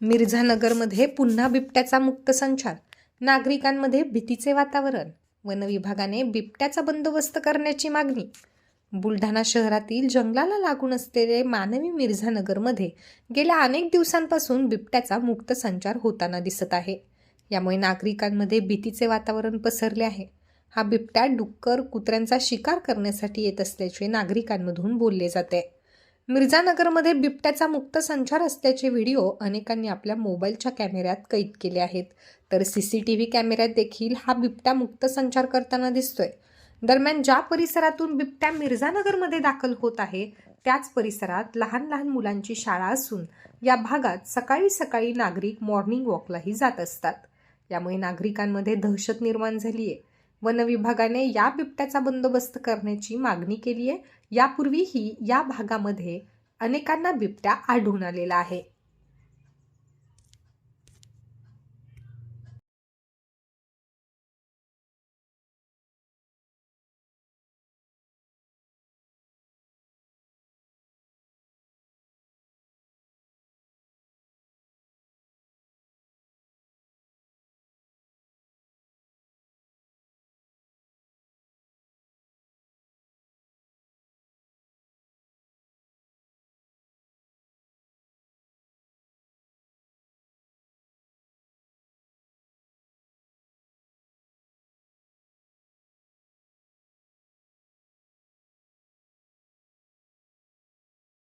मिर्झानगरमध्ये पुन्हा बिबट्याचा मुक्त संचार. नागरिकांमध्ये भीतीचे वातावरण. वन विभागाने बिबट्याचा बंदोबस्त करण्याची मागणी. बुलढाणा शहरातील जंगलाला लागून असलेले मानवी मिर्झानगरमध्ये गेल्या अनेक दिवसांपासून बिबट्याचा मुक्त संचार होताना दिसत आहे. यामुळे नागरिकांमध्ये भीतीचे वातावरण पसरले आहे. हा बिबट्या डुक्कर कुत्र्यांचा शिकार करण्यासाठी येत असल्याचे नागरिकांमधून बोलले जाते. मिर्झानगरमध्ये बिबट्याचा मुक्त संचार असल्याचे व्हिडिओ अनेकांनी आपल्या मोबाईलच्या कॅमेऱ्यात कैद केले आहेत. तर सी सी टी व्ही कॅमेऱ्यात देखील हा बिबट्या मुक्त संचार करताना दिसतोय. दरम्यान ज्या परिसरातून बिबट्या मिर्झानगरमध्ये दाखल होत आहे त्याच परिसरात लहान लहान मुलांची शाळा असून या भागात सकाळी सकाळी नागरिक मॉर्निंग वॉकलाही जात असतात. यामुळे नागरिकांमध्ये दहशत निर्माण झाली आहे वन विभागाने या बिबट्याचा बंदोबस्त करण्याची मागणी केली आहे यापूर्वीही या भागामध्ये अनेकांना बिबट्या आढळून आलेला आहे.